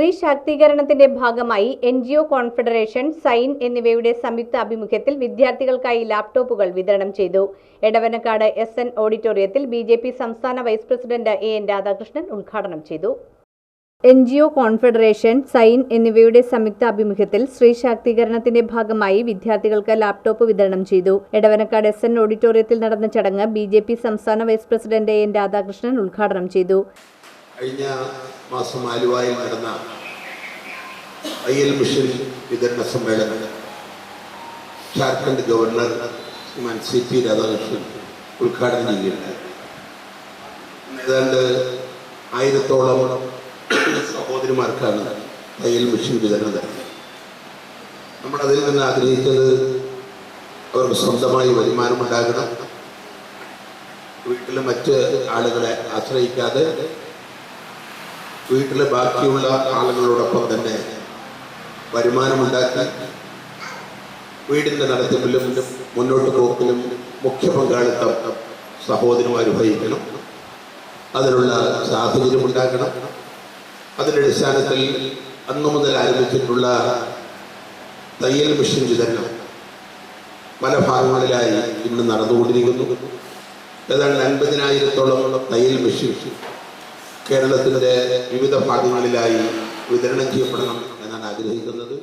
സ്ത്രീ ശാക്തീകരണത്തിന്റെ ഭാഗമായി N G O confederation sign എന്നിവയുടെ സംയുക്ത ആഭിമുഖ്യത്തിൽ വിദ്യാർത്ഥികൾക്കായി ലാപ്ടോപ്പുകൾ വിതരണം ചെയ്തു. എടവനക്കാട് എസ് എൻ ഓഡിറ്റോറിയത്തിൽ ബി ജെ പി സംസ്ഥാന vice president A N Radhakrishnan ഉദ്ഘാടനം ചെയ്തു. N G O confederation sign എന്നിവയുടെ സംയുക്ത ആഭിമുഖ്യത്തിൽ സ്ത്രീ ശാക്തീകരണത്തിന്റെ ഭാഗമായി വിദ്യാർത്ഥികൾക്ക് ലാപ്ടോപ്പ് വിതരണം ചെയ്തു. എടവനക്കാട് എസ് എൻ ഓഡിറ്റോറിയത്തിൽ നടന്ന ചടങ്ങ് ബി സംസ്ഥാന വൈസ് പ്രസിഡന്റ് എൻ രാധാകൃഷ്ണൻ ഉദ്ഘാടനം ചെയ്തു. കഴിഞ്ഞ മാസം ആലുവായിൽ നടന്ന ഐ എൽ മിഷൻ വിതരണ സമ്മേളനം. Jharkhand governor Shriman C P Radhakrishnan ഉദ്ഘാടനം ചെയ്യുകയുണ്ടായി. ഏതാണ്ട് ആയിരത്തോളം സഹോദരിമാർക്കാണ് തയ്യൽ മിഷൻ വിതരണം തരുന്നത് നമ്മൾ അതിൽ നിന്ന് ആഗ്രഹിച്ചത് അവർക്ക് സ്വന്തമായി വരുമാനമുണ്ടാകണം വീട്ടിലെ മറ്റ് ആളുകളെ ആശ്രയിക്കാതെ വീട്ടിലെ ബാക്കിയുള്ള ആളുകളോടൊപ്പം തന്നെ വരുമാനമുണ്ടാക്കി വീടിന്റെ നടത്തിപ്പിലും മുന്നോട്ട് പോക്കിലും മുഖ്യ പങ്കാളിത്തം സഹോദരന്മാർ വഹിക്കണം. അതിനുള്ള സാഹചര്യം ഉണ്ടാക്കണം. അതിന്റെ അടിസ്ഥാനത്തിൽ അന്നു മുതൽ ആരംഭിച്ചിട്ടുള്ള തയ്യൽ മെഷീൻ വിതരണം പല ഭാഗങ്ങളിലായി ഇന്ന് നടന്നുകൊണ്ടിരിക്കുന്നു. ഏതാണ്ട് അൻപതിനായിരത്തോളം തയ്യൽ മെഷീൻ കേരളത്തിന്റെ വിവിധ ഭാഗങ്ങളിലായി വിതരണം ചെയ്യപ്പെടണം എന്നാണ് ആഗ്രഹിക്കുന്നത്.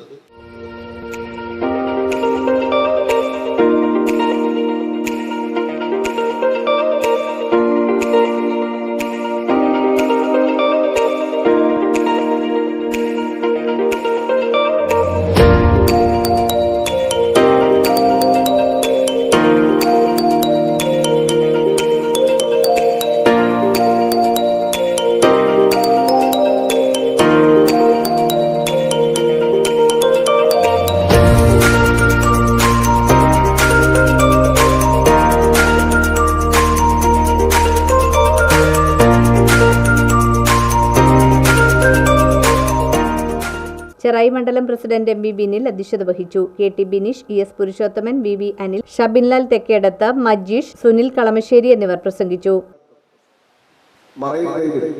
ചെറായി മണ്ഡലം പ്രസിഡന്റ് എം വി ബിനിൽ അധ്യക്ഷത വഹിച്ചു. K T Bineesh E S Purushothaman V V Anil Shabinlal Thekkedath Majeesh Sunil Kalamassery എന്നിവർ പ്രസംഗിച്ചു.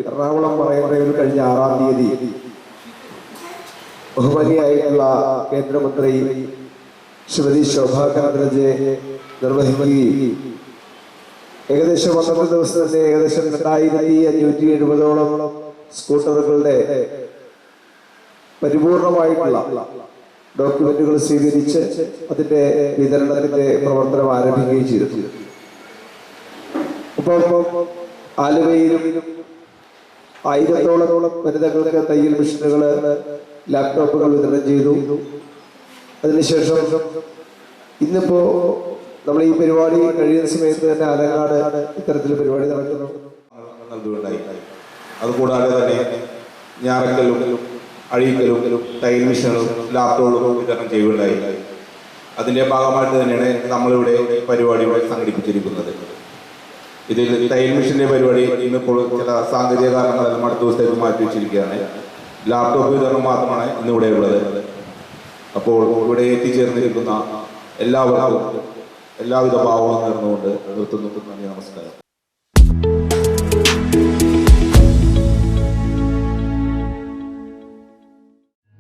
എറണാകുളം കേന്ദ്രമന്ത്രി ശ്രീമതി ശോഭാ കാന്ദ്രജെ നിർവഹിക്കുകയും ഏകദേശം പന്ത്രണ്ട് ദിവസത്തെ ഏകദേശം രണ്ടായിരത്തി അഞ്ഞൂറ്റി എഴുപതോളം സ്കൂട്ടറുകളുടെ പരിപൂർണമായിട്ടുള്ള ഡോക്യുമെന്റുകൾ സ്വീകരിച്ച് അതിന്റെ വിതരണത്തിന്റെ പ്രവർത്തനം ആരംഭിക്കുകയും ചെയ്തു. ഇപ്പോൾ ആലുവയിലും ആയിരത്തോളത്തോളം വനിതകൾക്ക് തയ്യൽ മെഷീനുകൾ ലാപ്ടോപ്പുകൾ വിതരണം ചെയ്തു. അതിനുശേഷം ഇന്നിപ്പോ നമ്മൾ ഈ പരിപാടി കഴിയുന്ന സമയത്ത് തന്നെ ആലങ്ങാട് ഇത്തരത്തിൽ പരിപാടി നടക്കുന്നു. അതുകൂടാതെ തന്നെ ഞാറക്കലും അഴീക്കലും തയ്യൽ മെഷീനുകളും ലാപ്ടോപ്പുകളും വിതരണം ചെയ്യുകയുണ്ടായി അതിന്റെ ഭാഗമായിട്ട് തന്നെയാണ് നമ്മളിവിടെ പരിപാടി സംഘടിപ്പിച്ചിരിക്കുന്നത്. ഇതിൽ തയ്യൽ മെഷീന്റെ പരിപാടി ഇന്നിപ്പോൾ ചില സാങ്കേതിക കാരണങ്ങളെല്ലാം അടുത്ത ദിവസത്തേക്ക് മാറ്റി വെച്ചിരിക്കുകയാണ്. ലാപ്ടോപ്പ് വിതരണം മാത്രമാണ് ഇന്നിവിടെ ഉള്ളത്. അപ്പോൾ ഇവിടെ എത്തിച്ചേർന്നിരിക്കുന്ന എല്ലാവർക്കും എല്ലാവിധ ഭാവവും നേർന്നുകൊണ്ട് നിർത്തുന്നു. നന്ദി നമസ്കാരം.